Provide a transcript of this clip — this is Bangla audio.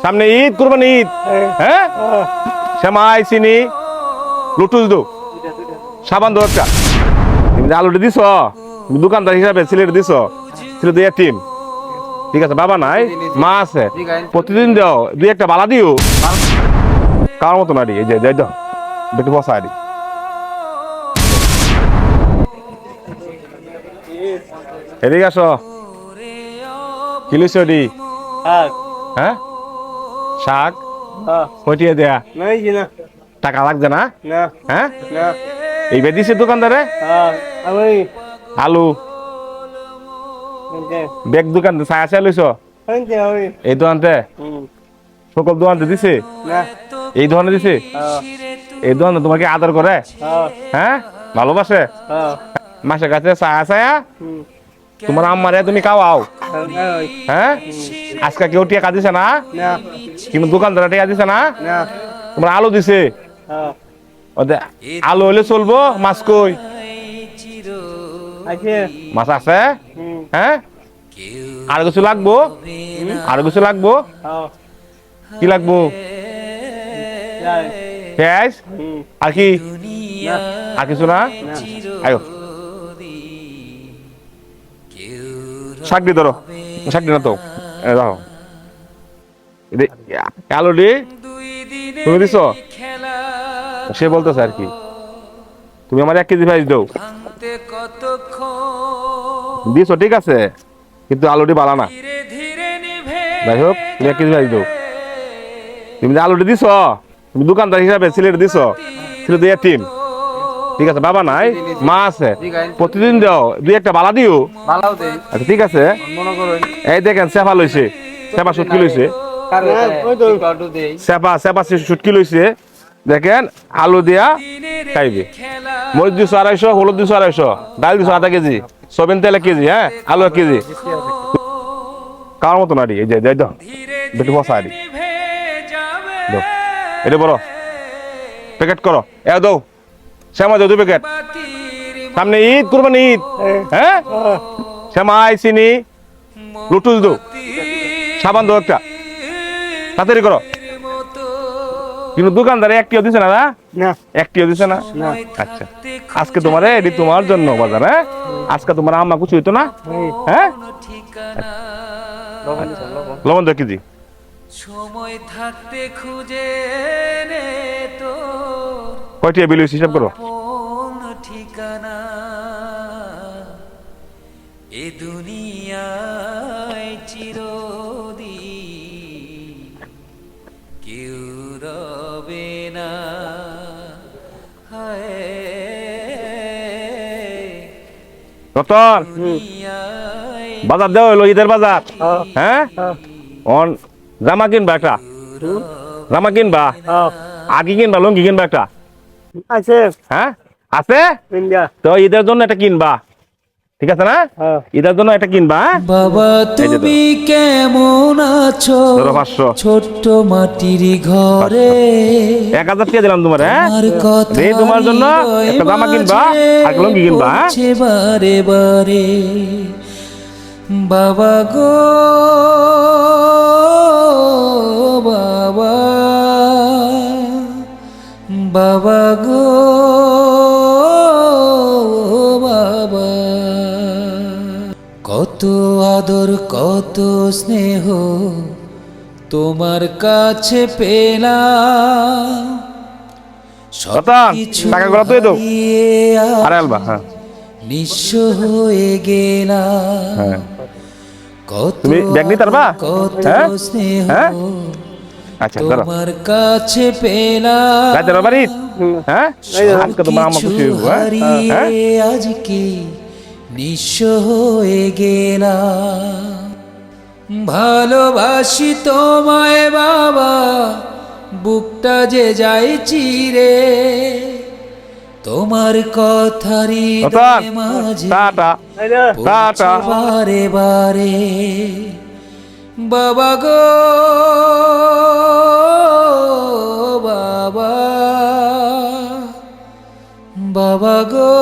সামনে ঈদ কুরবানি ঈদ। হ্যাঁ? শ্যামাই চিনি লুটুস দো। সাবান দো একটা। তুমি আলুটা দিছ দোকানদার হিসাবে সিলেট দিছ সিলেট দিয়ে টিম। ঠিক আছে বাবা নাই মা আছে। প্রতিদিন দাও দুই একটা বালা দিও। কার মতো না এই যে যাই দাও একটু বসা আরি এদিকে আসো। কি লইছ দি হ্যাঁ হ্যাঁ? শাক? হ্যাঁ কটিয়ে দেয়া। নাই কি না। টাকা লাগছে না? না। হ্যাঁ? না। এই বেদিছে দোকানদারে? হ্যাঁ আলু। বেগ দোকান ছায়া ছায়া লইছ? এই দোকানতে? হুম। সকল দোকানতে দিছে? না। এই দোকানে দিছে? হ্যাঁ এই দোকানে তোমাকে আদর করে? হ্যাঁ হ্যাঁ? ভালোবাসে? হ্যাঁ মাসের কাছে ছায়া ছায়া হুম। তোমার আম্মারে তুমি খাওয়াও। হ্যাঁ হ্যাঁ। আজকে কেউ টিয়া দিছে না? না। কিন্তু দোকানদার টিয়া দিছে না? তোমার আলু দিছে? হ্যাঁ। আলু হলে চলবো মাছ কই? মাছ আছে? হ্যাঁ? আর কিছু লাগবো? আর কিছু লাগবো? হ্যাঁ। কি লাগবো? পেঁয়াজ। আর কি? আর কিছু না? আয়ো। ধরো। দি না তো? দেখো এদি আলু দি তুমি দিছ? সে বলতেছে আর কি। তুমি আমার এক কেজি ভাইজ দাও। দিছো ঠিক আছে। কিন্তু আলুটি বালা না। যাই হোক তুমি এক কেজি ভাইজ দাও। তুমি যে আলুটি দিছ তুমি দোকানদার হিসাবে সিলেট দিছ সিলেট দিয়ে টিম। ঠিক আছে বাবা নাই মা আছে। প্রতিদিন দাও দুই একটা বালা দিও। আচ্ছা ঠিক আছে। এই দেখেন সেফা লইছে। সেফা সুটকি লইছে। তো। সেফা সেফা সুটকি লইছে দেখেন আলু দিয়া খাইবে। মরিচ দিছো আড়াইশো হলুদ দিছো আড়াইশো ডাল দিছো আধা কেজি সবিন তেল এক কেজি হ্যাঁ আলু এক কেজি। কার মতো নাড়ি এই যে যাই দাও একটু বসা আড়ি এটা বড়। প্যাকেট করো এ দাও শ্যামা দাও দুই প্যাকেট সামনে ঈদ কুরবানি ঈদ হ্যাঁ? হ্যাঁ। শ্যামাই চিনি লুটুস দো সাবান দো একটা। তাড়াতাড়ি করো। কিন্তু দোকানদারে একটিও দিছে না না? একটিও দিছে না? আচ্ছা। আজকে তোমার এটি তোমার জন্য বাজার হ্যাঁ? আজকে তোমার আম্মা কিছু হইতো না? হ্যাঁ? লবণ কেজি। সময় থাকতে খুঁজে নে তো। কয়টি বিল হইছে হিসাব করো। কোন ঠিকানা। এ দুনিয়ায় চিরদিন রতন বাজার দেওয়া হইল ঈদের বাজার। হ্যাঁ? অন জামা কিনবা একটা। জামা কিনবা? আগে কিনবা লঙ্গি কিনবা একটা। আছে। হ্যাঁ? আছে? তো ঈদের জন্য একটা কিনবা। ঠিক আছে না? হ্যাঁ। ঈদের জন্য এটা কিনবা হ্যাঁ? বাবা তুমি কেমন আছো? ছোট্ট মাটির ঘরে। এক হাজার টাকা দিলাম তোমার হ্যাঁ? এই তোমার জন্য একটা জামা কিনবা আর লুঙ্গি কিনবা হ্যাঁ? বারে বারে। বাবা গো বাবা। বাবা গো। কত আদর কত স্নেহ তোমার কাছে পেলাম। রতন কিছু টাকাগুলো তুই দাও আরে আলবা হ্যাঁ। নিঃস্ব হয়ে গেলাম। হ্যাঁ। কত তুমি ব্যাগ নিতে পারবা? কত হ্যাঁ? স্নেহ হ্যাঁ? আচ্ছা ধরো। তোমার কাছে পেলাম। বাড়ি। হ্যাঁ? আজকে তোমার খুশি হ্যাঁ? নিঃস্ব হয়ে গেলাম ভালোবাসি তোমায় বাবা বুকটা যে যাই চিরে। তোমার রতন মাঝে বারে বারে বাবা গো বাবা। বাবা গো।